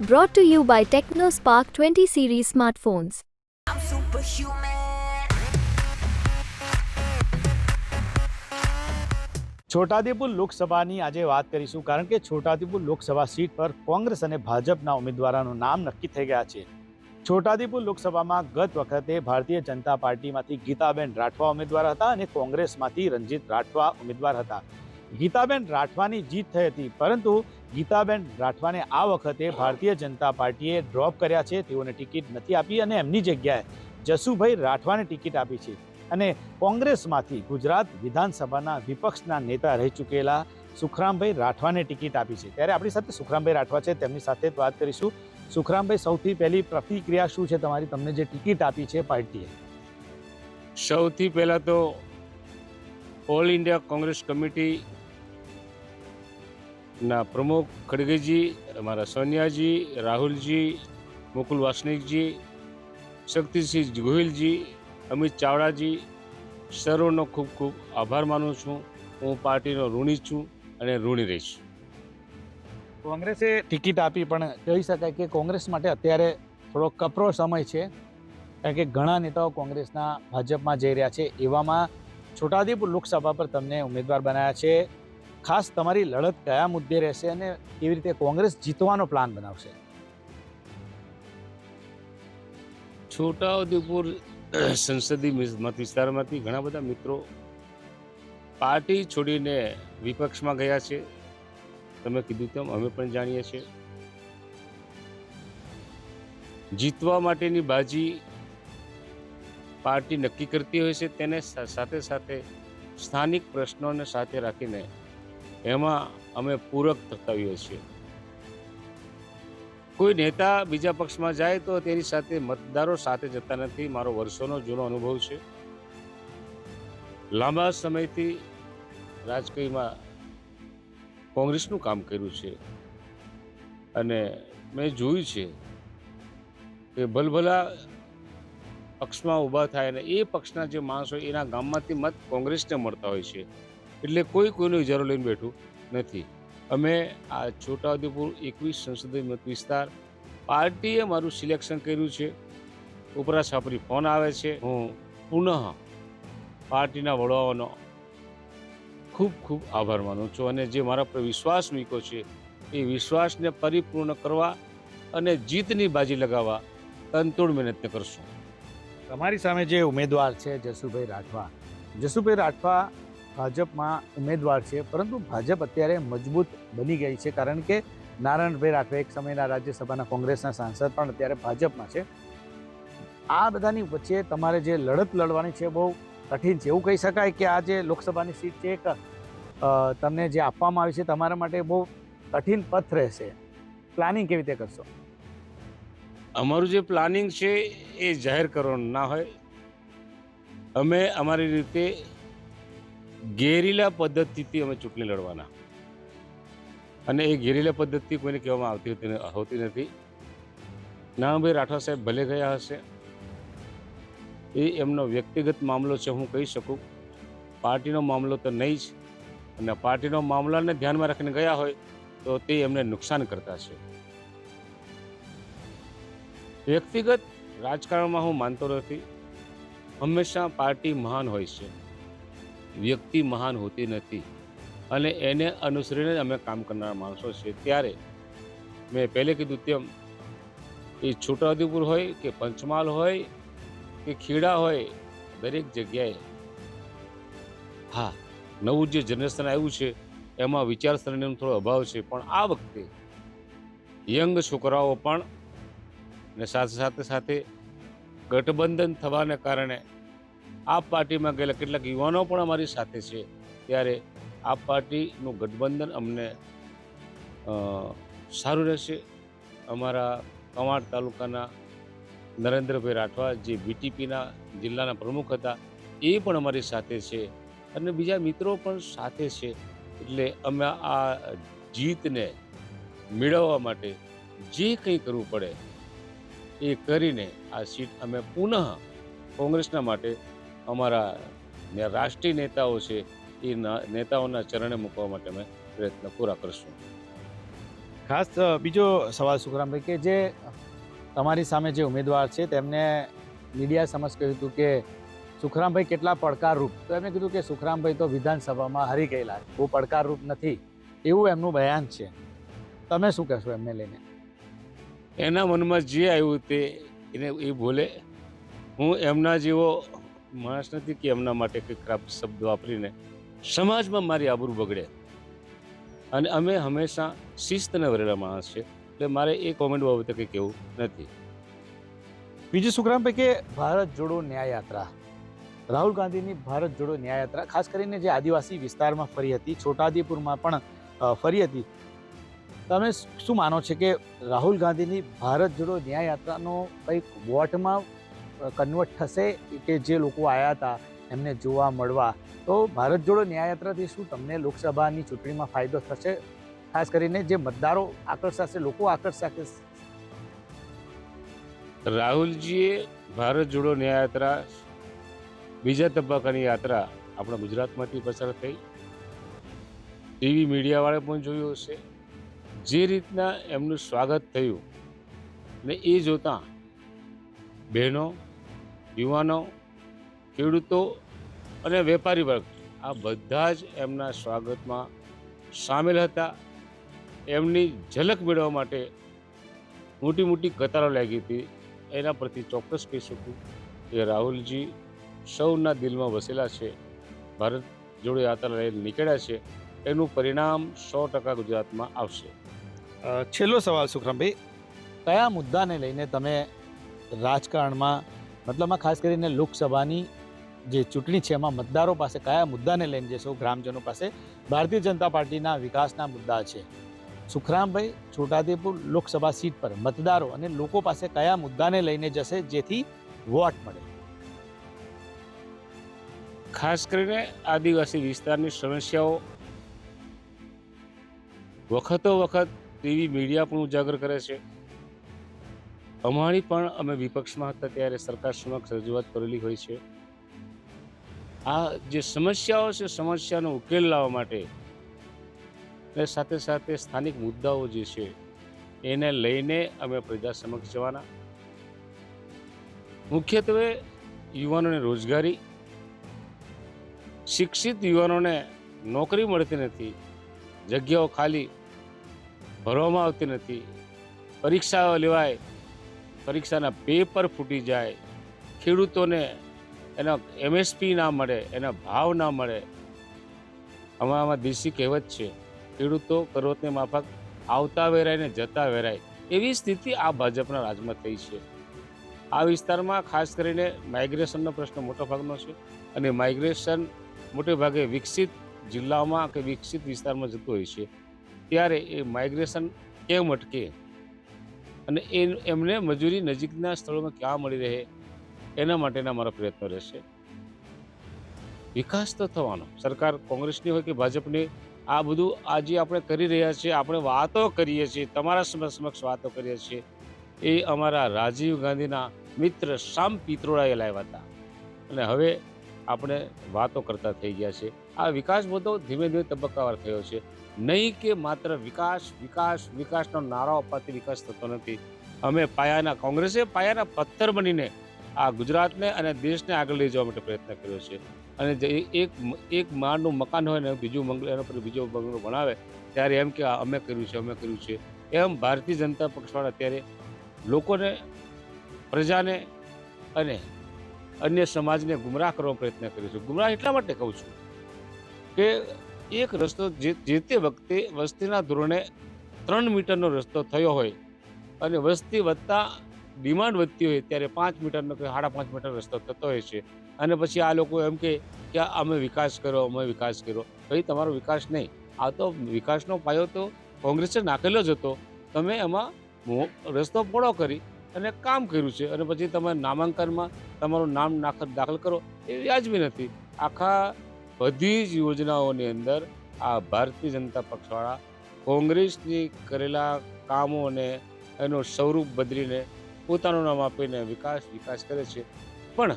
Brought to you by TechnoSpark 20 series smartphones. I'm superhuman. Chhota Udepur લોકસભાની આજે વાત કરીશું કારણ કે છોટાદેપુર લોકસભા સીટ પર કોંગ્રેસ અને ભાજપના ઉમેદવારોનું નામ નક્કી થઈ ગયા છે છોટાદેપુર લોકસભામાં ગત વખતે ભારતીય જનતા પાર્ટીમાંથી ગીતાબેન રાઠવા ઉમેદવાર હતા અને કોંગ્રેસમાંથી રંજીત રાઠવા ઉમેદવાર હતા ગીતાબેન રાઠવાની જીત થઈ હતી. પરંતુ ગીતાબેન રાઠવાને આ વખતે ભારતીય જનતા પાર્ટીએ ડ્રોપ કર્યા છે. તેઓને ટિકિટ નથી આપી અને એમની જગ્યાએ જસુભાઈ રાઠવાને ટિકિટ આપી છે. અને કોંગ્રેસમાંથી ગુજરાત વિધાનસભાના વિપક્ષના નેતા રહી ચૂકેલા સુખરામભાઈ રાઠવાને ટિકિટ આપી છે. ત્યારે આપણી સાથે સુખરામભાઈ રાઠવા છે. તેમની સાથે વાત કરીશું. સુખરામભાઈ, સૌથી પહેલી પ્રતિક્રિયા શું છે તમારી? તમને જે ટિકિટ આપી છે પાર્ટીએ? સૌથી પહેલાં તો ઓલ ઇન્ડિયા કોંગ્રેસ કમિટી ના પ્રમુખ ખડગેજી, અમારા સોનિયાજી, રાહુલજી, મુકુલ વાસનિકજી, શક્તિસિંહ ગોહિલજી, અમિત ચાવડાજી સર્વનો ખૂબ ખૂબ આભાર માનું છું. હું પાર્ટીનો ઋણી છું અને ઋણી રહીશ કોંગ્રેસે ટિકિટ આપી, પણ કહી શકાય કે કોંગ્રેસ માટે અત્યારે થોડો કપરો સમય છે. કારણ કે ઘણા નેતાઓ કોંગ્રેસના ભાજપમાં જઈ રહ્યા છે. એવામાં છોટાઉદેપુર લોકસભા પર તમને ઉમેદવાર બનાવ્યા છે. ખાસ તમારી લડત કયા મુદ્દે રહેશે અને કેવી રીતે કોંગ્રેસ જીતવાનો પ્લાન બનાવશે? છોટાઉદેપુર સંસદીય મત વિસ્તારમાંથી ઘણા બધા મિત્રો પાર્ટી છોડીને વિપક્ષમાં ગયા છે. તમે કીધું તેમ અમે પણ જાણીએ છીએ. જીતવા માટેની બાજી પાર્ટી નક્કી કરતી હોય છે તેને સાથે સાથે સ્થાનિક પ્રશ્નોને સાથે રાખીને એમાં અમે પૂરક થતા છીએ. કોઈ નેતા બીજા પક્ષમાં જાય તો તેની સાથે મતદારો સાથે જતા નથી. મારો વર્ષોનો જૂનો અનુભવ છે. લાંબા સમયથી રાજકીયમાં કોંગ્રેસનું કામ કર્યું છે. અને મેં જોયું છે કે ભલભલા પક્ષમાં ઊભા થાય અને એ પક્ષના જે માણસો એના ગામમાંથી મત કોંગ્રેસને મળતા હોય છે. એટલે કોઈ કોઈનો ઇજારો લઈને બેઠું નથી. અમે આ છોટાઉદેપુર એકવીસ સંસદીય મત વિસ્તાર પાર્ટીએ મારું સિલેક્શન કર્યું છે. ઉપરા છાપરી ફોન આવે છે. હું પુનઃ પાર્ટીના વડાઓનો ખૂબ ખૂબ આભાર માનું છું અને જે મારા પર વિશ્વાસ મૂક્યો છે એ વિશ્વાસને પરિપૂર્ણ કરવા અને જીતની બાજી લગાવવા તનતોડ મહેનત કરશું. તમારી સામે જે ઉમેદવાર છે જસુભાઈ રાઠવા. જસુભાઈ રાઠવા ભાજપમાં ઉમેદવાર છે, પરંતુ ભાજપ અત્યારે મજબૂત બની ગઈ છે, કારણ કે નારાયણભાઈ રાઠવા એક સમયના રાજ્યસભાના કોંગ્રેસના સાંસદ પણ અત્યારે ભાજપમાં છે. આ બધાની વચ્ચે તમારે જે લડત લડવાની છે બહુ કઠિન છે. એવું કહી શકાય કે આ જે લોકસભાની સીટ છે એક તમને જે આપવામાં આવી છે તમારા માટે બહુ કઠિન પથ રહેશે. પ્લાનિંગ કેવી રીતે કરશો? અમારું જે પ્લાનિંગ છે એ જાહેર કરવાનું ના હોય. અમે અમારી રીતે ગેરીલા પદ્ધતિથી અમે ચૂંટણી લડવાના. અને એ ગેરીલા પદ્ધતિ કોઈને કહેવામાં આવતી હતી હોતી નથી. નાનાભાઈ રાઠવા સાહેબ ભલે ગયા હશે. એ એમનો વ્યક્તિગત મામલો છે, હું કહી શકું. પાર્ટીનો મામલો તો નહીં જ. અને પાર્ટીનો મામલાને ધ્યાનમાં રાખીને ગયા હોય, તો તે એમને નુકસાન કરતા છે. વ્યક્તિગત રાજકારણમાં હું માનતો નથી. હંમેશા પાર્ટી મહાન હોય છે. વ્યક્તિ મહાન હોતી નથી. અને એને અનુસરીને જ અમે કામ કરનારા માણસો છે. ત્યારે મેં પહેલે કીધું તેમ, એ છોટાઉદેપુર હોય કે પંચમહાલ હોય કે ખેડા હોય, દરેક જગ્યાએ હા, નવું જે જનરેશન આવ્યું છે, એમાં વિચારસરણીનો થોડો અભાવ છે. પણ આ વખતે યંગ છોકરાઓ પણ ને સાથે સાથે સાથે ગઠબંધન થવાને કારણે આ પાર્ટીમાં ગયેલા કેટલાક યુવાનો પણ અમારી સાથે છે. ત્યારે આ પાર્ટીનું ગઠબંધન અમને સારું રહેશે. અમારા કવાંટ તાલુકાના નરેન્દ્રભાઈ રાઠવા જે બીટીપીના જિલ્લાના પ્રમુખ હતા, એ પણ અમારી સાથે છે અને બીજા મિત્રો પણ સાથે છે. એટલે અમે આ જીતને મેળવવા માટે જે કંઈ કરવું પડે, એ કરીને આ સીટ અમે પુનઃ કોંગ્રેસના માટે અમારા રાષ્ટ્રીય નેતાઓ છે એ નેતાઓના ચરણે મૂકવા માટે અમે પ્રયત્ન પૂરા કરશું ખાસ બીજો સવાલ સુખરામભાઈ કે જે તમારી સામે જે ઉમેદવાર છે તેમને મીડિયા સમક્ષ કહ્યું હતું કે સુખરામભાઈ કેટલા પડકારરૂપ તો એમણે કીધું કે સુખરામભાઈ તો વિધાનસભામાં હરી ગયેલા. બહુ પડકારરૂપ નથી એવું એમનું બયાન છે તમે શું કહેશો એમને લઈને એના મનમાં જે આવ્યું તે એને એ બોલે હું એમના જેવો માણસ નથી કે એમના માટે કંઈ ખરાબ શબ્દ વાપરીને સમાજમાં મારી આબરૂ બગડે. અને અમે હંમેશા શિસ્તને વરેલા માણસ છે. એટલે મારે એ કોમેન્ટ બાબતે કંઈ કહેવું નથી. બીજું સુખરામભાઈ કે ભારત જોડો ન્યાય યાત્રા રાહુલ ગાંધીની ભારત જોડો ન્યાય યાત્રા ખાસ કરીને જે આદિવાસી વિસ્તારમાં ફરી હતી છોટાઉદેપુરમાં પણ ફરી હતી. તમે શું માનો છો કે રાહુલ ગાંધીની ભારત જોડો ન્યાય યાત્રાનો કંઈક વોટમાં કન્વર્ટ થશે કે જે લોકો આવ્યા હતા એમને જોવા મળવા. તો ભારત જોડો ન્યાય યાત્રાથી શું તમને લોકસભાની ચૂંટણીમાં ફાયદો થશે. ખાસ કરીને જે મતદારો આકર્ષાશે, લોકો આકર્ષાશે. રાહુલજીએ ભારત જોડો ન્યાયયાત્રા બીજા તબક્કાની યાત્રા આપણા ગુજરાતમાંથી પસાર થઈ. ટીવી મીડિયાવાળે પણ જોયું હશે. જે રીતના એમનું સ્વાગત થયું, ને એ જોતાં બહેનો યુવાનો, ખેડૂતો અને વેપારી વર્ગ, આ બધા જ એમના સ્વાગતમાં સામેલ હતા. એમની ઝલક મેળવવા માટે મોટી મોટી કતારો લાગી હતી. એના પરથી ચોક્કસ કહી શકું કે રાહુલજી સૌના દિલમાં વસેલા છે. ભારત જોડે યાત્રા લઈને નીકળ્યા છે. એનું પરિણામ સો ટકા ગુજરાતમાં આવશે. છેલ્લો સવાલ, સુખરામભાઈ. કયા મુદ્દાને લઈને તમે રાજકારણમાં મતલબમાં ખાસ કરીને લોકસભાની જે ચૂંટણી છે, એમાં મતદારો પાસે કયા મુદ્દાને લઈને જશો ગ્રામજનો પાસે ભારતીય જનતા પાર્ટીના વિકાસના મુદ્દા છે? સુખરામભાઈ છોટાદેપુર લોકસભા સીટ પર મતદારો અને લોકો પાસે કયા મુદ્દાને લઈને જશે જેથી વોટ મળે? ખાસ કરીને આદિવાસી વિસ્તારની સમસ્યાઓ. વખતો વખત ટીવી મીડિયા પણ ઉજાગર કરે છે. અમારી પણ અમે વિપક્ષમાં હતા ત્યારે સરકાર સમક્ષ રજૂઆત કરેલી હોય છે. આ જે સમસ્યાઓ છે, સમસ્યાનો ઉકેલ લાવવા માટે અને સાથે સાથે સ્થાનિક મુદ્દાઓ જે છે, એને લઈને અમે પ્રજા સમક્ષ જવાના. મુખ્યત્વે યુવાનોને રોજગારી, શિક્ષિત યુવાનોને નોકરી મળતી નથી, જગ્યાઓ ખાલી ભરવામાં આવતી નથી, પરીક્ષાઓ લેવાય પરીક્ષાના પેપર ફૂટી જાય, ખેડૂતોને એના એમએસપી ના મળે, એના ભાવ ના મળે. આમાં દેશી કહેવત છે, ખેડૂતો કરોતને માફક આવતા વેરાય ને જતા વેરાય. એવી સ્થિતિ આ ભાજપના રાજમાં થઈ છે. આ વિસ્તારમાં ખાસ કરીને માઇગ્રેશનનો પ્રશ્ન મોટો ભાગનો છે અને માઇગ્રેશન મોટે ભાગે વિકસિત જિલ્લાઓમાં કે વિકસિત વિસ્તારમાં જતું હોય છે. ત્યારે એ માઇગ્રેશન કેમ અટકે? અને એ એમને મજૂરી નજીકના સ્થળોમાં ક્યાં મળી રહે, એના માટેના મારા પ્રયત્નો રહેશે. વિકાસ તો થવાનો. સરકાર કોંગ્રેસની હોય કે ભાજપની, આ બધું આજે આપણે કરી રહ્યા છીએ, આપણે વાતો કરીએ છીએ, તમારા સમ- સમક્ષ વાતો કરીએ છીએ. એ અમારા રાજીવ ગાંધીના મિત્ર શામ પિત્રોડાએ લાવ્યા હતા. અને હવે આપણે વાતો કરતા થઈ ગયા છે. આ વિકાસ મુદ્દો ધીમે ધીમે તબક્કાવાર થયો છે. નહીં કે માત્ર વિકાસ વિકાસ, વિકાસનો નારો અપાતી વિકાસ થતો નથી. અમે પાયાના કોંગ્રેસે પાયાના પથ્થર બનીને આ ગુજરાતને અને દેશને આગળ લઈ જવા માટે પ્રયત્ન કર્યો છે. અને જે એક એક માળનું મકાન હોય ને બીજું બંગલો એના પર બીજો બંગલો બનાવે, ત્યારે એમ કે અમે કર્યું છે, અમે કર્યું છે. એમ ભારતીય જનતા પક્ષવાળા અત્યારે લોકોને, પ્રજાને અને અન્ય સમાજને ગુમરાહ કરવાનો પ્રયત્ન કર્યો છે ગુમરાહ એટલા માટે કહું છું કે એક રસ્તો જે તે વખતે વસ્તીના ધોરણે ત્રણ મીટરનો રસ્તો થયો હોય અને વસ્તી વધતા ડિમાન્ડ વધતી હોય ત્યારે પાંચ મીટરનો કે સાડા પાંચ મીટર રસ્તો થતો હોય છે. અને પછી આ લોકો એમ કે કે અમે વિકાસ કર્યો અમે વિકાસ કર્યો. ભાઈ, તમારો વિકાસ નહીં. આ તો વિકાસનો પાયો તો કોંગ્રેસે નાખેલો જ હતો. તમે એમાં રસ્તો પોળો કરી અને કામ કર્યું છે. અને પછી તમે નામાંકનમાં તમારું નામ નાખ દાખલ કરો એ વ્યાજબી નથી. આખા બધી જ યોજનાઓની અંદર આ ભારતીય જનતા પક્ષવાળા કોંગ્રેસની કરેલા કામોને એનું સ્વરૂપ બદલીને પોતાનું નામ આપીને વિકાસ વિકાસ કરે છે. પણ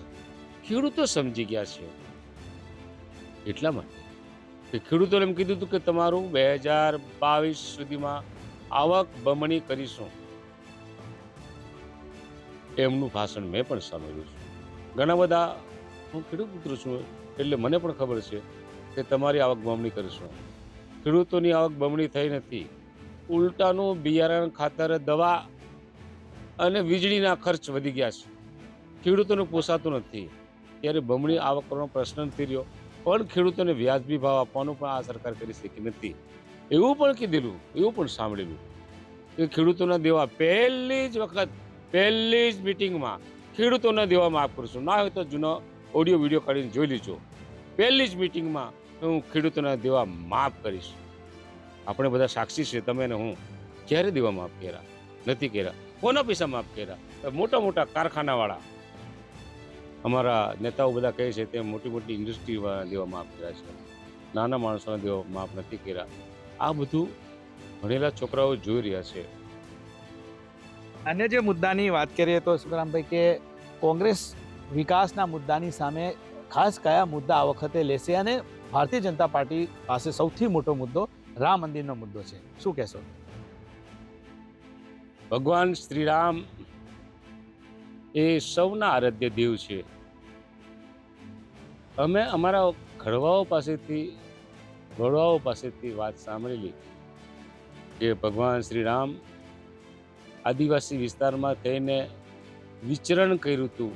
ખેડૂતો સમજી ગયા છે. એટલા માટે કે ખેડૂતોને એમ કીધું હતું કે તમારું બે હજાર બાવીસ સુધીમાં આવક બમણી કરીશું. એમનું ભાષણ મેં પણ સાંભળ્યું છે. ઘણા બધા હું ખેડૂત પુત્ર છું એટલે મને પણ ખબર છે કે તમારી આવક બમણી કરીશું. ખેડૂતોની આવક બમણી થઈ નથી. ઉલટાનું બિયારણ ખાતર, દવા અને વીજળીના ખર્ચ વધી ગયા છે. ખેડૂતોને પોસાતું નથી. ત્યારે બમણી આવક કરવાનો પ્રશ્ન નથી રહ્યો. પણ ખેડૂતોને વ્યાજબી ભાવ આપવાનું પણ આ સરકાર કરી શકી નથી. એવું પણ કીધેલું, એવું પણ સાંભળેલું. કે ખેડૂતોના દેવા પહેલી જ વખત પહેલી જ મિટિંગમાં ખેડૂતોને દેવા માફ કરશું ના હોય તો જૂનો ઓડિયો વીડિયો કાઢીને જોઈ લીજો. પહેલી જ મિટિંગમાં હું ખેડૂતોને દેવા માફ કરીશ. આપણે બધા સાક્ષી છે તમે ને હું. ક્યારે દેવા માફ કર્યા? નથી કર્યા. કોના પૈસા માફ કર્યા? મોટા મોટા કારખાનાવાળા. અમારા નેતાઓ બધા કહે છે તે મોટી મોટી ઇન્ડસ્ટ્રીવાળા દેવા માફ કર્યા છે. નાના માણસોને દેવા માફ નથી કર્યા. આ બધું ભણેલા છોકરાઓ જોઈ રહ્યા છે. અન્ય જે મુદ્દાની વાત કરીએ તો સુખરામભાઈ, કે કોંગ્રેસ વિકાસના મુદ્દાની સામે ખાસ કયા મુદ્દા આ વખતે લેશે અને ભારતીય જનતા પાર્ટી પાસે સૌથી મોટો મુદ્દો રામ મંદિરનો મુદ્દો છે. શું કહેશો? ભગવાન શ્રીરામ એ સૌના આરાધ્ય દેવ છે. અમે અમારા ઘડવાઓ પાસેથી ઘડવાઓ પાસેથી વાત સાંભળેલી કે ભગવાન શ્રીરામ આદિવાસી વિસ્તારમાં થઈને વિચરણ કર્યું હતું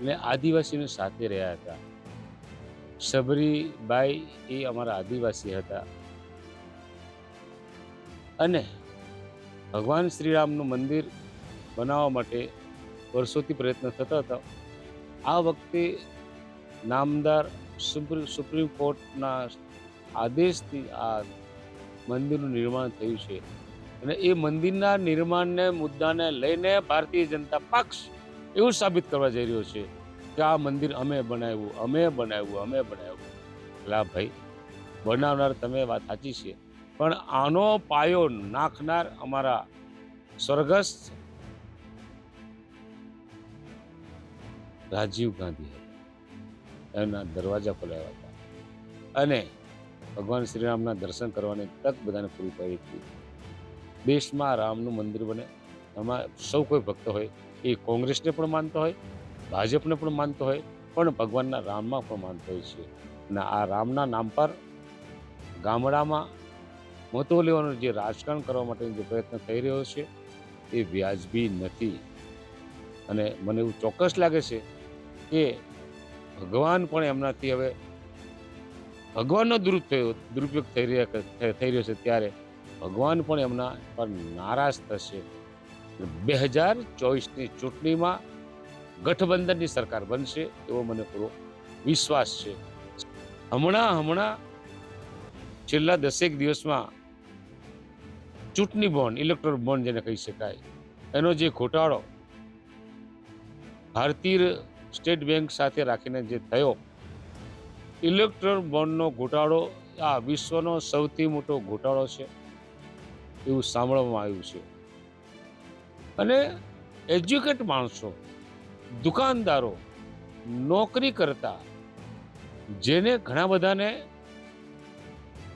અને આદિવાસીને સાથે રહ્યા હતા. સબરીબાઈ એ અમારા આદિવાસી હતા. અને ભગવાન શ્રીરામનું મંદિર બનાવવા માટે વર્ષોથી પ્રયત્ન થતા હતા. આ વખતે નામદાર સુપ્રીમ કોર્ટના આદેશથી આ મંદિરનું નિર્માણ થયું છે. અને એ મંદિરના નિર્માણને, મુદ્દાને લઈને ભારતીય જનતા પક્ષ એવું સાબિત કરવા જઈ રહ્યો છે કે આ મંદિર અમે બનાવ્યું અમે બનાવ્યું અમે બનાવ્યું. લા ભાઈ, બનાવનાર તમે વાત સાચી છે, પણ આનો પાયો નાખનાર અમારા સ્વર્ગસ્થ રાજીવ ગાંધી એમના દરવાજા ખોલાવ્યા હતા. અને ભગવાન શ્રીરામના દર્શન કરવાની તક બધાને પૂરી પાડી હતી. દેશમાં રામનું મંદિર બને. એમાં સૌ કોઈ ભક્ત હોય. એ કોંગ્રેસને પણ માનતો હોય, ભાજપને પણ માનતો હોય, પણ ભગવાનના રામમાં પણ માનતો હોય છે. અને આ રામના નામ પર ગામડામાં મતો લેવાનું જે રાજકારણ કરવા માટેનો જે પ્રયત્ન થઈ રહ્યો છે, એ વ્યાજબી નથી. અને મને એવું ચોક્કસ લાગે છે કે ભગવાન પણ એમનાથી હવે ભગવાનનો દુરુપયોગ દુરુપયોગ થઈ રહ્યા થઈ રહ્યો છે ત્યારે. ભગવાન પણ એમના પર નારાજ થશે. બે હજાર ચોવીસની ચૂંટણીમાં ગઠબંધનની સરકાર બનશે એવો મને પૂરો વિશ્વાસ છે. હમણાં હમણાં છેલ્લા દસેક દિવસમાં ચૂંટણી બોન્ડ, ઇલેક્ટ્રોલ બોન્ડ જેને કહી શકાય, એનો જે ઘોટાળો ભારતીય સ્ટેટ બેંક સાથે રાખીને જે થયો, ઇલેક્ટ્રોલ બોન્ડનો ઘોટાળો આ વિશ્વનો સૌથી મોટો ઘોટાળો છે. એવું સાંભળવામાં આવ્યું છે. અને એજ્યુકેટ માણસો, દુકાનદારો, નોકરી કરતા, જેને ઘણા બધાને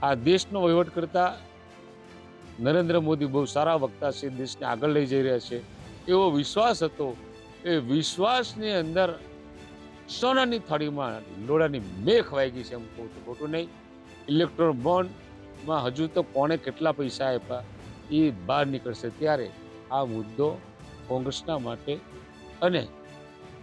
આ દેશનો વહીવટ કરતા નરેન્દ્ર મોદી બહુ સારા વક્તા છે, દેશને આગળ લઈ જઈ રહ્યા છે. એવો વિશ્વાસ હતો. એ વિશ્વાસની અંદર સોનાની થાળીમાં લોડાની મેઘ વાગી છે એમ કહું તો ખોટું નહીં. ઇલેક્ટ્રોન બોન્ડમાં હજુ તો કોણે કેટલા પૈસા આપ્યા? એ બહાર નીકળશે ત્યારે આ મુદ્દો કોંગ્રેસના માટે અને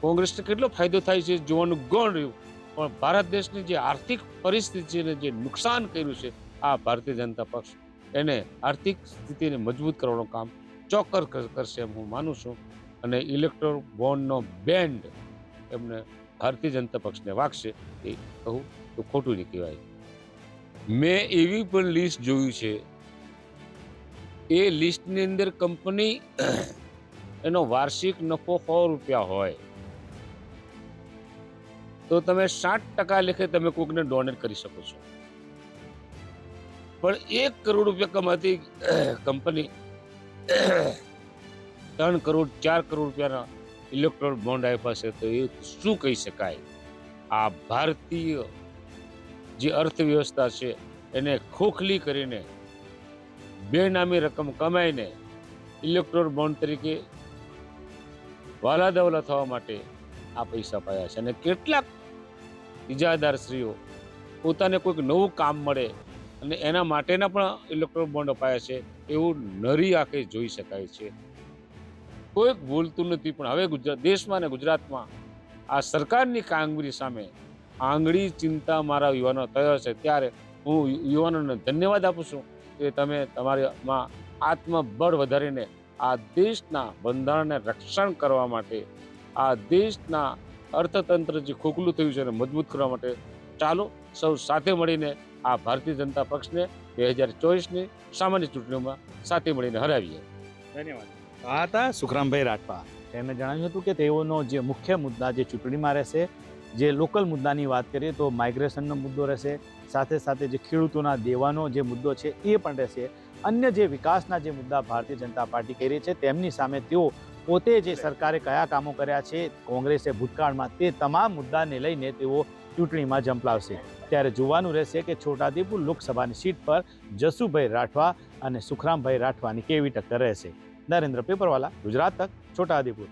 કોંગ્રેસને કેટલો ફાયદો થાય છે જોવાનું ગૌણ રહ્યું. પણ ભારત દેશની જે આર્થિક પરિસ્થિતિને જે નુકસાન કર્યું છે, આ ભારતીય જનતા પક્ષ એને આર્થિક સ્થિતિને મજબૂત કરવાનું કામ ચોક્કસ કરશે એમ હું માનું છું. અને ઇલેક્ટ્રોન બોન્ડનો બેન્ડ એમને ભારતીય જનતા પક્ષને વાગશે એ કહું તો ખોટું નહીં કહેવાય. મેં એવી પણ લિસ્ટ જોયું છે એ લિસ્ટની અંદર કંપની એનો વાર્ષિક નફો સો રૂપિયા હોય. તો તમે સાઠ ટકા લેખે તમે કોઈકને ડોનેટ કરી શકો છો. પણ એક કરોડ રૂપિયા કમાતી કંપની ત્રણ કરોડ, ચાર કરોડ રૂપિયાના ઇલેક્ટ્રોન બોન્ડ આપ્યા છે તો એ શું કહી શકાય? આ ભારતીય જે અર્થવ્યવસ્થા છે એને ખોખલી કરીને બેનામી રકમ કમાઈને ઇલેક્ટ્રોલ બોન્ડ તરીકે વાલાદવલા થવા માટે આ પૈસા પાયા છે. અને કેટલાક ઇજાદારશ્રીઓ પોતાને કોઈક નવું કામ મળે અને એના માટેના પણ ઇલેક્ટ્રોલ બોન્ડ અપાયા છે એવું નરી આંખે જોઈ શકાય છે. કોઈક ભૂલતું નથી, પણ હવે ગુજરાત દેશમાં અને ગુજરાતમાં આ સરકારની કામગીરી સામે આંગળી ચિંતા મારા યુવાનો થયો છે. ત્યારે હું યુવાનોને ધન્યવાદ આપું છું. કે તમે તમારીમાં આત્મબળ વધારીને આ દેશના બંધારણને રક્ષણ કરવા માટે, આ દેશના અર્થતંત્ર જે ખોખલું થયું છે એને મજબૂત કરવા માટે ચાલો સૌ સાથે મળીને આ ભારતીય જનતા પક્ષને બે હજાર ચોવીસની સામાન્ય ચૂંટણીઓમાં સાથે મળીને હરાવીએ. ધન્યવાદ. આ હતા સુખરામભાઈ રાઠવા. તેમણે જણાવ્યું હતું કે તેઓનો જે મુખ્ય મુદ્દા જે ચૂંટણીમાં રહેશે જે લોકલ મુદ્દાની વાત કરીએ તો માઇગ્રેશનનો મુદ્દો રહેશે સાથે સાથે જે ખેડૂતોના દેવાનો જે મુદ્દો છે એ પણ રહેશે. અન્ય જે વિકાસના જે મુદ્દા ભારતીય જનતા પાર્ટી કરી રહી છે તેમની સામે તેઓ પોતે જે સરકારે કયા કામો કર્યા છે કોંગ્રેસે ભૂતકાળમાં તે તમામ મુદ્દાને લઈને તેઓ ચૂંટણીમાં ઝંપલાવશે. ત્યારે જોવાનું રહેશે કે છોટાઉદેપુર લોકસભાની સીટ પર જસુભાઈ રાઠવા અને સુખરામભાઈ રાઠવાની કેવી ટક્કર રહેશે. નરેન્દ્ર પેપરવાલા ગુજરાત તક છોટાઉદેપુર.